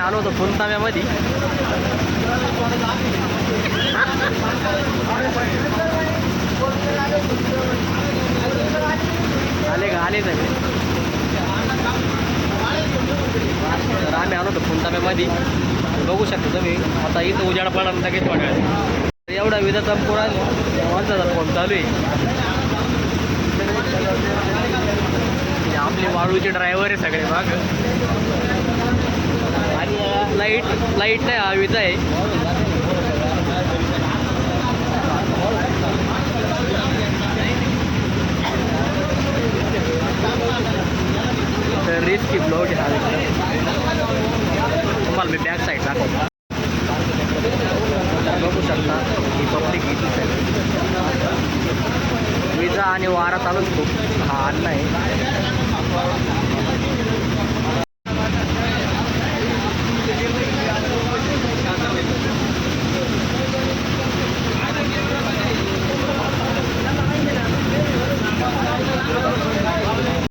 आलो होतो फुलताव्यामध्ये. आले का? आले सगळे. तर आम्ही आलो होतो फुलताव्यामध्ये. बघू शकता तुम्ही. आता इथं उजाड पडणार लगेच वाटायला तर एवढा विधाचा पुरा वाचा फोन चालू आहे. आपले वाळूचे ड्रायव्हर आहे सगळे मग. लाइट लाइट नाही हा विजा आहे रिस्की ब्लॉग हा तुम्हाला मी बॅक साईड दाखवतो. बघू शकता ही पब्लिक इथलीच आहे. विजा आणि वारा चालूच खूप. हा अन्न आहे.